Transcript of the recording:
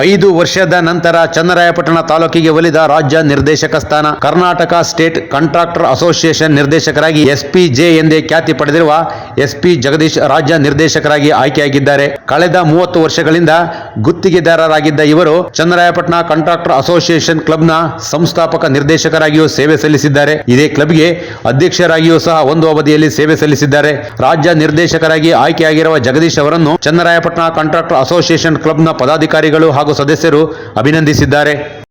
ಐದು ವರ್ಷದ ನಂತರ ಚನ್ನರಾಯಪಟ್ಟಣ ತಾಲೂಕಿಗೆ ಒಲಿದ ರಾಜ್ಯ ನಿರ್ದೇಶಕ ಸ್ಥಾನ. ಕರ್ನಾಟಕ ಸ್ಟೇಟ್ ಕಾಂಟ್ರಾಕ್ಟರ್ ಅಸೋಸಿಯೇಷನ್ ನಿರ್ದೇಶಕರಾಗಿ ಎಸ್ಪಿ ಜೆ ಎಂದೇ ಖ್ಯಾತಿ ಪಡೆದಿರುವ ಎಸ್ಪಿ ಜಗದೀಶ್ ರಾಜ್ಯ ನಿರ್ದೇಶಕರಾಗಿ ಆಯ್ಕೆಯಾಗಿದ್ದಾರೆ. ಕಳೆದ ಮೂವತ್ತು ವರ್ಷಗಳಿಂದ ಗುತ್ತಿಗೆದಾರರಾಗಿದ್ದ ಇವರು ಚನ್ನರಾಯಪಟ್ಟಣ ಕಾಂಟ್ರಾಕ್ಟರ್ ಅಸೋಸಿಯೇಷನ್ ಕ್ಲಬ್ನ ಸಂಸ್ಥಾಪಕ ನಿರ್ದೇಶಕರಾಗಿಯೂ ಸೇವೆ ಸಲ್ಲಿಸಿದ್ದಾರೆ. ಇದೇ ಕ್ಲಬ್ಗೆ ಅಧ್ಯಕ್ಷರಾಗಿಯೂ ಸಹ ಒಂದು ಅವಧಿಯಲ್ಲಿ ಸೇವೆ ಸಲ್ಲಿಸಿದ್ದಾರೆ. ರಾಜ್ಯ ನಿರ್ದೇಶಕರಾಗಿ ಆಯ್ಕೆಯಾಗಿರುವ ಜಗದೀಶ್ ಅವರನ್ನು ಚನ್ನರಾಯಪಟ್ಟಣ ಕಾಂಟ್ರಾಕ್ಟರ್ ಅಸೋಸಿಯೇಷನ್ ಕ್ಲಬ್ನ ಪದಾಧಿಕಾರಿಗಳು ಹಾಗೂ ಸದಸ್ಯರು ಅಭಿನಂದಿಸಿದ್ದಾರೆ.